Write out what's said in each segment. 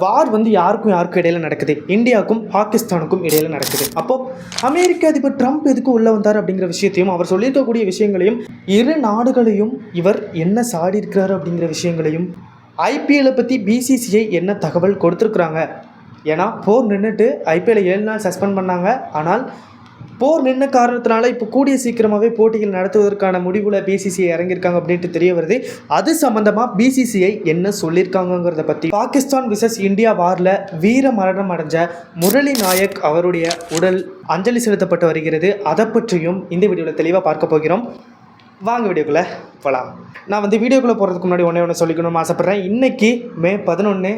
வார் வந்து யாருக்கும் யாருக்கும் இடையில நடக்குது. இந்தியாவுக்கும் பாகிஸ்தானுக்கும் இடையில நடக்குது. அப்போ அமெரிக்க அதிபர் ட்ரம்ப் எதுக்கு உள்ள வந்தார் அப்படிங்கிற விஷயத்தையும் அவர் சொல்லியிருக்கக்கூடிய விஷயங்களையும் இரு நாடுகளையும் இவர் என்ன சாடி இருக்கிறாரு அப்படிங்கிற விஷயங்களையும் ஐபிஎல்லை பற்றி பிசிசிஐ என்ன தகவல் கொடுத்துருக்குறாங்க? ஏன்னா போர் நின்றுட்டு ஐபிஎல்லை ஏழு நாள் சஸ்பெண்ட் பண்ணாங்க. ஆனால் போர் நின்ன காரணத்தினால இப்போ கூடிய சீக்கிரமாகவே போட்டிகள் நடத்துவதற்கான முடிவில் பிசிசிஐ இறங்கியிருக்காங்க அப்படின்ட்டு தெரிய வருது. அது சம்மந்தமாக பிசிசிஐ என்ன சொல்லியிருக்காங்கிறத பற்றி பாகிஸ்தான் விசஸ் இந்தியா வாரில் வீர மரணம் அடைஞ்ச முரளி நாயக் அவருடைய உடல் அஞ்சலி செலுத்தப்பட்டு வருகிறது. அதை பற்றியும் இந்த வீடியோவில் தெளிவாக பார்க்க போகிறோம். வாங்க வீடியோக்குள்ளே போகலாம் நான் வந்து வீடியோக்குள்ளே போகிறதுக்கு முன்னாடி ஒன்றே ஒன்று சொல்லிக்கணும்னு ஆசைப்பட்றேன். இன்றைக்கி மே பதினொன்று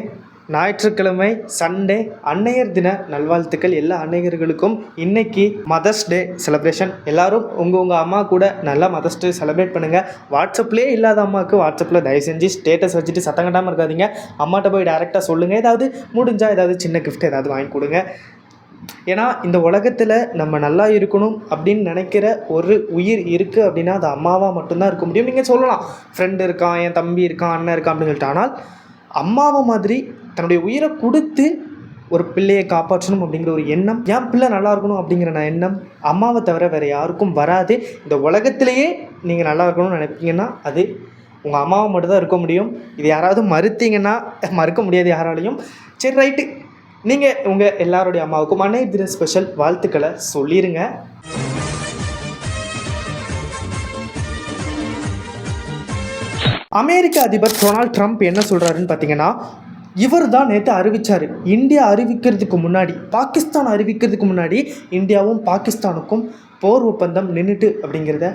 ஞாயிற்றுக்கிழமை சண்டே அன்னையர் தின நல்வாழ்த்துக்கள் எல்லா அன்னையர்களுக்கும். இன்னைக்கு மதர்ஸ் டே செலிப்ரேஷன் எல்லாரும் உங்கள் உங்கள் அம்மா கூட நல்லா மதர்ஸ் டே செலிப்ரேட் பண்ணுங்கள் வாட்ஸ்அப்லேயே இல்லாத அம்மாவுக்கு வாட்ஸ்அப்பில் தயவு செஞ்சு ஸ்டேட்டஸ் வச்சுட்டு சத்தம் கட்டாமல் இருக்காதீங்க. அம்மாட்ட போய் டேரெக்டாக சொல்லுங்கள் ஏதாவது முடிஞ்சால் ஏதாவது சின்ன கிஃப்ட் ஏதாவது வாங்கி கொடுங்க. ஏன்னா இந்த உலகத்தில் நம்ம நல்லா இருக்கணும் அப்படின்னு நினைக்கிற ஒரு உயிர் இருக்குது அப்படின்னா அது அம்மாவாக மட்டும்தான் இருக்க முடியும். நீங்கள் சொல்லலாம். ஃப்ரெண்டு இருக்கான் என் தம்பி இருக்கான் அண்ணன் இருக்கான் அப்படின்னு சொல்லிட்டு. ஆனால் அம்மாவை மாதிரி தன்னுடைய உயிரை கொடுத்து ஒரு பிள்ளையை காப்பாற்றணும் அப்படிங்கிற ஒரு எண்ணம் என் பிள்ளை நல்லா இருக்கணும் அப்படிங்கிற நான் எண்ணம் அம்மாவை தவிர வேறு யாருக்கும் வராது. இந்த உலகத்திலேயே நீங்கள் நல்லா இருக்கணும்னு நினைப்பீங்கன்னா அது உங்கள் அம்மாவை மட்டும்தான் இருக்க முடியும். இது யாராவது மறுத்தீங்கன்னா மறுக்க முடியாது யாராலையும். சரி ரைட்டு. நீங்கள் உங்கள் எல்லாருடைய அம்மாவுக்கும் அன்னை தின ஸ்பெஷல் வாழ்த்துக்களை சொல்லிடுங்க அமெரிக்க அதிபர் டொனால்ட் ட்ரம்ப் என்ன சொல்கிறாருன்னு பார்த்தீங்கன்னா இவர் தான் நேற்று அறிவித்தார் இந்தியா அறிவிக்கிறதுக்கு முன்னாடி பாகிஸ்தான் அறிவிக்கிறதுக்கு முன்னாடி இந்தியாவும் பாகிஸ்தானுக்கும் போர் ஒப்பந்தம் நின்றுட்டு அப்படிங்கிறத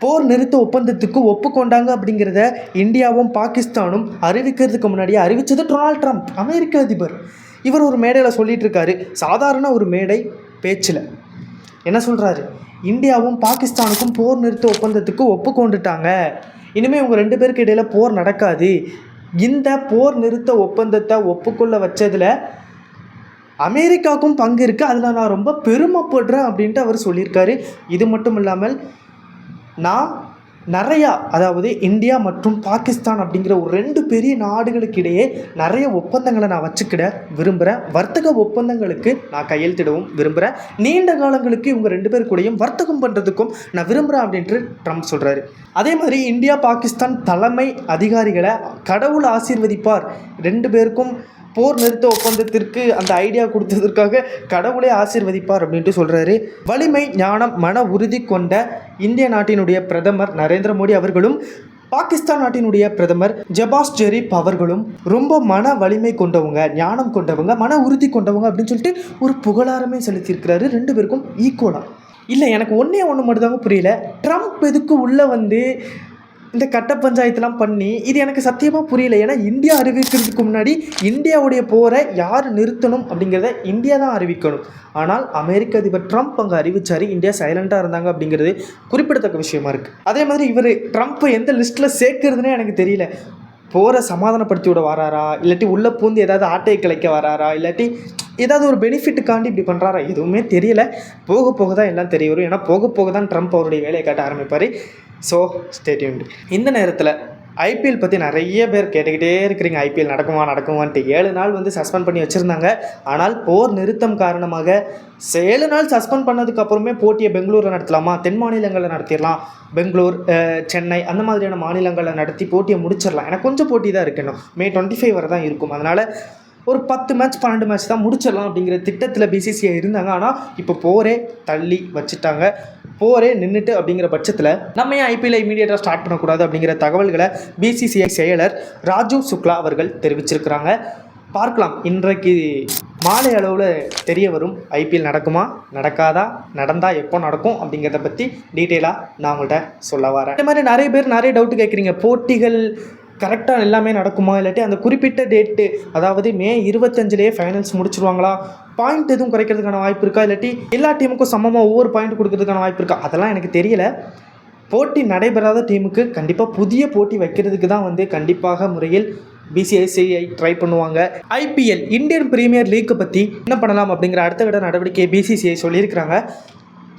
போர் நிறுத்த ஒப்பந்தத்துக்கு ஒப்புக்கொண்டாங்க அப்படிங்கிறத இந்தியாவும் பாகிஸ்தானும் அறிவிக்கிறதுக்கு முன்னாடி அறிவித்தது டொனால்ட் ட்ரம்ப் அமெரிக்க அதிபர். இவர் ஒரு மேடையில் சொல்லிகிட்டு இருக்காரு சாதாரண ஒரு மேடை பேச்சில். என்ன சொல்கிறாரு இந்தியாவும் பாகிஸ்தானுக்கும் போர் நிறுத்த ஒப்பந்தத்துக்கு ஒப்புக்கொண்டுட்டாங்க. இனிமேல் இவங்க ரெண்டு பேருக்கு இடையில போர் நடக்காது. இந்த போர் நிறுத்த ஒப்பந்தத்தை ஒப்புக்கொள்ள வச்சதில் அமெரிக்காவுக்கும் பங்கு இருக்குது அதில் நான் ரொம்ப பெருமைப்படுறேன் அப்படின்ட்டு அவர் சொல்லியிருக்காரு. இது மட்டும் இல்லாமல் நான் நிறையா அதாவது இந்தியா மற்றும் பாகிஸ்தான் அப்படிங்கிற ஒரு ரெண்டு பெரிய நாடுகளுக்கு இடையே நிறைய ஒப்பந்தங்களை நான் வச்சுக்கிட விரும்புகிறேன் வர்த்தக ஒப்பந்தங்களுக்கு நான் கையெழுத்திடவும் விரும்புகிறேன் நீண்ட காலங்களுக்கு இவங்க ரெண்டு பேர் கூடயும் வர்த்தகம் பண்ணுறதுக்கும் நான் விரும்புகிறேன் அப்படின்ட்டு ட்ரம்ப் சொல்கிறாரு அதே மாதிரி இந்தியா பாகிஸ்தான் தலைமை அதிகாரிகளை கடவுள் ஆசீர்வதிப்பார். ரெண்டு பேருக்கும் போர் நிறுத்த ஒப்பந்தத்திற்கு அந்த ஐடியா கொடுத்ததற்காக கடவுளே ஆசீர்வதிப்பார் அப்படின்ட்டு சொல்கிறாரு வலிமை ஞானம் மன உறுதி கொண்ட இந்திய நாட்டினுடைய பிரதமர் நரேந்திர மோடி அவர்களும் பாகிஸ்தான் நாட்டினுடைய பிரதமர் ஜபாஸ் ஜெரீப் அவர்களும் ரொம்ப மன வலிமை கொண்டவங்க ஞானம் கொண்டவங்க மன உறுதி கொண்டவங்க அப்படின்னு சொல்லிட்டு ஒரு புகழாரமே செலுத்தியிருக்கிறாரு. ரெண்டு பேருக்கும் ஈக்குவலாக இல்லை எனக்கு ஒன்றே ஒன்று மட்டும்தாங்க புரியல. ட்ரம்ப் எதுக்கு உள்ளே வந்து இந்த கட்ட பஞ்சாயத்துலாம் பண்ணி இது எனக்கு சத்தியமாக புரியல. ஏன்னா இந்தியா அறிவிக்கிறதுக்கு முன்னாடி இந்தியாவுடைய போரை யார் நிறுத்தணும் அப்படிங்கிறத இந்தியா தான் அறிவிக்கணும். ஆனால் அமெரிக்க அதிபர் ட்ரம்ப் அங்கே அறிவிச்சார் இந்தியா சைலண்ட்டாக இருந்தாங்க அப்படிங்கிறது குறிப்பிடத்தக்க விஷயமா இருக்குது அதே மாதிரி இவர் ட்ரம்ப்பை எந்த லிஸ்ட்டில் சேர்க்கறதுனே எனக்கு தெரியல. போரை சமாதானப்படுத்தி விட வராரா? இல்லாட்டி உள்ளே பூந்து ஏதாவது ஆட்டையை கிளைக்க வராரா? இல்லாட்டி ஏதாவது ஒரு பெனிஃபிட்டுக்காண்டி இப்படி பண்ணுறாரா எதுவுமே தெரியல. போக போக தான் எல்லாம் தெரிய வரும். ஏன்னா போக போக தான் ட்ரம்ப் அவருடைய வேலையை காட்ட ஆரம்பிப்பார். ஸோ ஸ்டேட்யூன் இந்த நேரத்தில் ஐபிஎல் பற்றி நிறைய பேர் கேட்டுக்கிட்டே இருக்கிறீங்க. ஐபிஎல் நடக்குமா நடக்குமான்ட்டு ஏழு நாள் வந்து சஸ்பெண்ட் பண்ணி வச்சுருந்தாங்க. ஆனால் போர் நிறுத்தம் காரணமாக ஏழு நாள் சஸ்பெண்ட் பண்ணதுக்கு அப்புறமே போட்டியை பெங்களூரில் நடத்தலாமா? தென் மாநிலங்களில் நடத்திடலாம். பெங்களூர் சென்னை அந்த மாதிரியான மாநிலங்களில் நடத்தி போட்டியை முடிச்சிடலாம். எனக்கு கொஞ்சம் போட்டி தான் இருக்கணும் மே டுவெண்ட்டி ஃபைவ் வரை தான் இருக்கும். அதனால் ஒரு பத்து மேட்ச் பன்னெண்டு மேட்ச் தான் முடிச்சிடலாம் அப்படிங்கிற திட்டத்தில் பிசிசிஐ இருந்தாங்க. ஆனால் இப்போ போரே தள்ளி வச்சுட்டாங்க. போரே நின்றுட்டு அப்படிங்கிற பட்சத்தில் நம்ம ஏன் ஐபிஎல் இமீடியட்டாக ஸ்டார்ட் பண்ணக்கூடாது அப்படிங்கிற தகவல்களை பிசிசிஐ செயலர் ராஜீவ் சுக்லா அவர்கள் தெரிவிச்சிருக்கிறாங்க. பார்க்கலாம். இன்றைக்கு மாலை அளவில் தெரிய வரும் ஐபிஎல் நடக்குமா நடக்காதா நடந்தால் எப்போ நடக்கும் அப்படிங்கிறத பற்றி டீட்டெயிலாக நான் உங்கள்கிட்ட சொல்ல வரேன். இந்த மாதிரி நிறைய பேர் நிறைய டவுட் கேட்குறீங்க போட்டிகள் கரெக்டாக எல்லாமே நடக்குமா? இல்லாட்டி அந்த குறிப்பிட்ட டேட்டு அதாவது மே இருபத்தஞ்சிலேயே ஃபைனல்ஸ் முடிச்சிருவாங்களா? பாயிண்ட் எதுவும் குறைக்கிறதுக்கான வாய்ப்பு இருக்கா? இல்லாட்டி எல்லா டீமுக்கும் சமமாக ஒவ்வொரு பாயிண்ட் கொடுக்கறதுக்கான வாய்ப்பு இருக்கா? அதெல்லாம் எனக்கு தெரியல. போட்டி நடைபெறாத டீமுக்கு கண்டிப்பாக புதிய போட்டி வைக்கிறதுக்கு தான் வந்து கண்டிப்பாக முறையில் பிசிஐசிஐ ட்ரை பண்ணுவாங்க. ஐபிஎல் இந்தியன் பிரீமியர் லீக்கை பற்றி என்ன பண்ணலாம் அப்படிங்கிற அடுத்த கட்ட நடவடிக்கையை பிசிசிஐ சொல்லியிருக்கிறாங்க.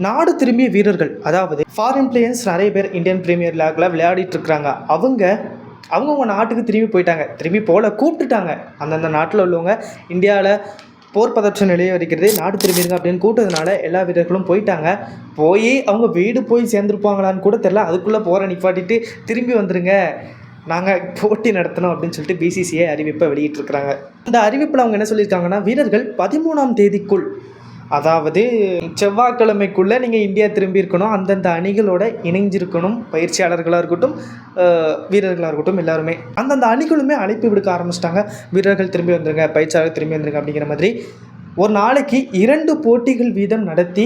நாடு திரும்பிய வீரர்கள் அதாவது ஃபாரின் பிளேயர்ஸ் நிறைய பேர் இந்தியன் பிரீமியர் லீக்கில் விளையாடிட்டு இருக்கிறாங்க. அவங்க அவங்கவுங்க நாட்டுக்கு திரும்பி போயிட்டாங்க. திரும்பி போகல கூப்பிட்டுட்டாங்க. அந்தந்த நாட்டில் உள்ளவங்க இந்தியாவில் போர் பதற்றம் நிலையை வரைக்கிறது நாடு திரும்பிடுங்க அப்படின்னு கூட்டதுனால எல்லா வீரர்களும் போயிட்டாங்க. போய் அவங்க வீடு போய் சேர்ந்துருப்பாங்களான்னு கூட தெரில அதுக்குள்ளே போகிற நிப்பாட்டிட்டு திரும்பி வந்துடுங்க நாங்கள் போட்டி நடத்தணும் அப்படின்னு சொல்லிட்டு பிசிசிஐ அறிவிப்பை வெளியிட்டிருக்கிறாங்க. இந்த அறிவிப்பில் அவங்க என்ன சொல்லியிருக்காங்கன்னா வீரர்கள் பதிமூணாம் தேதிக்குள் அதாவது செவ்வாய்க்கிழமைக்குள்ளே நீங்கள் இந்தியா திரும்பி இருக்கணும் அந்தந்த அணிகளோட இணைஞ்சிருக்கணும் பயிற்சியாளர்களாக இருக்கட்டும் வீரர்களாக இருக்கட்டும் எல்லாருமே. அந்தந்த அணிகளுமே அழைப்பு விடுக்க ஆரம்பிச்சிட்டாங்க. வீரர்கள் திரும்பி வந்துருங்க பயிற்சியாளர் திரும்பி வந்துருங்க அப்படிங்கிற மாதிரி. ஒரு நாளைக்கு இரண்டு போட்டிகள் வீதம் நடத்தி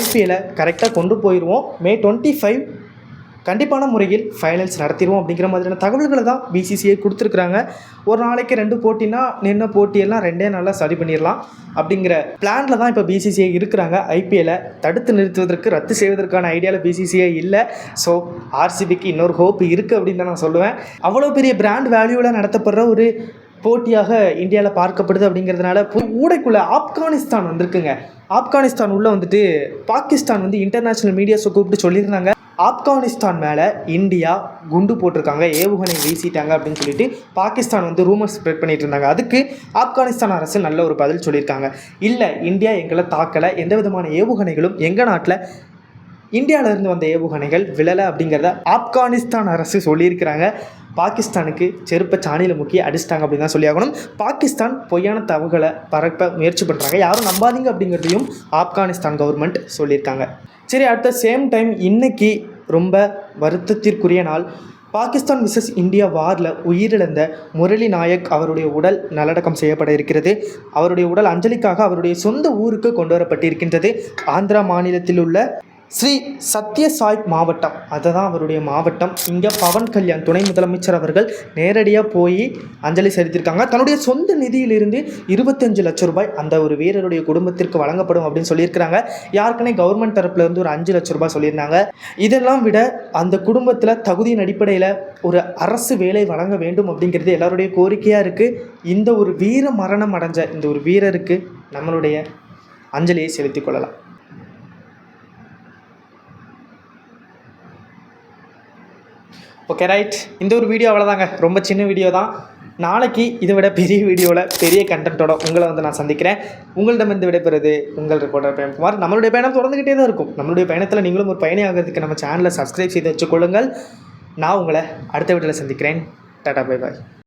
ஐபிஎல்லை கரெக்டாக கொண்டு போயிடுவோம். மே டுவெண்ட்டி ஃபைவ் கண்டிப்பான முறையில் ஃபைனல்ஸ் நடத்திடுவோம் அப்படிங்கிற மாதிரியான தகவல்களை தான் பிசிசிஐ கொடுத்துருக்குறாங்க. ஒரு நாளைக்கு ரெண்டு போட்டினா நின்ன போட்டியெல்லாம் ரெண்டே நாளாக சரி பண்ணிடலாம் அப்படிங்கிற பிளானில் தான் இப்போ பிசிசிஐ இருக்கிறாங்க. ஐபிஎல்லை தடுத்து நிறுத்துவதற்கு ரத்து செய்வதற்கான ஐடியாவில் பிசிசிஐ இல்லை. ஸோ ஆர்சிபிக்கு இன்னொரு ஹோப் இருக்குது அப்படின்னு தான் நான் சொல்லுவேன். அவ்வளோ பெரிய பிராண்ட் வேல்யூவில் நடத்தப்படுற ஒரு போட்டியாக இந்தியாவில் பார்க்கப்படுது அப்படிங்கிறதுனால ஊடைக்குள்ளே ஆப்கானிஸ்தான் வந்திருக்குங்க. ஆப்கானிஸ்தான் உள்ளே வந்துட்டு பாகிஸ்தான் வந்து இன்டர்நேஷ்னல் மீடியாஸை கூப்பிட்டு சொல்லியிருந்தாங்க. ஆப்கானிஸ்தான் மேலே இந்தியா குண்டு போட்டிருக்காங்க ஏவுகணை வீசிட்டாங்க அப்படின்னு சொல்லிட்டு பாகிஸ்தான் வந்து ரூமர் ஸ்ப்ரெட் பண்ணிட்டு இருந்தாங்க. அதுக்கு ஆப்கானிஸ்தான் அரசு நல்ல ஒரு பதில் சொல்லியிருக்காங்க. இல்லை இந்தியா எங்களை தாக்கலை எந்த விதமான ஏவுகணைகளும் எங்கள் நாட்டில் இந்தியாவில இருந்து வந்த ஏவுகணைகள் விழலை அப்படிங்கிறத ஆப்கானிஸ்தான் அரசு சொல்லியிருக்கிறாங்க. பாகிஸ்தானுக்கு செருப்பை சாணியில் முக்கிய அடிச்சிட்டாங்க அப்படின்னு தான் சொல்லியாகணும். பாகிஸ்தான் பொய்யான தகவல்களை பரப்ப முயற்சி பண்ணுறாங்க யாரும் நம்பாதீங்க அப்படிங்கிறதையும் ஆப்கானிஸ்தான் கவர்மெண்ட் சொல்லியிருக்காங்க. சரி அடுத்த சேம் டைம் இன்னைக்கு ரொம்ப வருத்தத்திற்குரிய நாள். பாகிஸ்தான் விசஸ் இந்தியா வாரில் உயிரிழந்த முரளி நாயக் அவருடைய உடல் நல்லடக்கம் செய்யப்பட இருக்கிறது. அவருடைய உடல் அஞ்சலிக்காக அவருடைய சொந்த ஊருக்கு கொண்டு வரப்பட்டிருக்கின்றது. ஆந்திரா மாநிலத்தில் உள்ள ஸ்ரீ சத்யசாய் மாவட்டம். அதுதான் அவருடைய மாவட்டம். இங்கே பவன் கல்யாண் துணை முதலமைச்சர் அவர்கள் நேரடியாக போய் அஞ்சலி செலுத்தியிருக்காங்க. தன்னுடைய சொந்த நிதியிலிருந்து இருபத்தஞ்சு லட்சம் ரூபாய் அந்த ஒரு வீரருடைய குடும்பத்திற்கு வழங்கப்படும் அப்படின்னு சொல்லியிருக்கிறாங்க. யாருக்குனே கவர்மெண்ட் தரப்புல இருந்து ஒரு அஞ்சு லட்ச ரூபாய் சொல்லியிருந்தாங்க. இதெல்லாம் விட அந்த குடும்பத்தில் தகுதியின் அடிப்படையில் ஒரு அரசு வேலை வழங்க வேண்டும் அப்படிங்கிறது எல்லாருடைய கோரிக்கையாக இருக்குது இந்த ஒரு வீர மரணம் அடைஞ்ச இந்த ஒரு வீரருக்கு நம்மளுடைய அஞ்சலியை செலுத்திக் கொள்ளலாம். ஓகே ரைட் இந்த ஒரு வீடியோ அவ்வளோதாங்க ரொம்ப சின்ன வீடியோ தான். நாளைக்கு இதை விட பெரிய வீடியோவில் பெரிய கண்டென்ட்டோட உங்களை வந்து நான் சந்திக்கிறேன். உங்களிடமிருந்து விடைபெறுது உங்கள் ரிப்போர்ட்டர் பிரேம்குமார். நம்மளுடைய பயணம் தொடர்ந்துக்கிட்டே தான் இருக்கும். நம்மளுடைய பயணத்தில் நீங்களும் ஒரு பயணி ஆகிறதுக்கு நம்ம சேனலை சப்ஸ்கிரைப் செய்து வச்சுக்கொள்ளுங்கள். நான் உங்களை அடுத்த வீடியோவில் சந்திக்கிறேன். Tata bye bye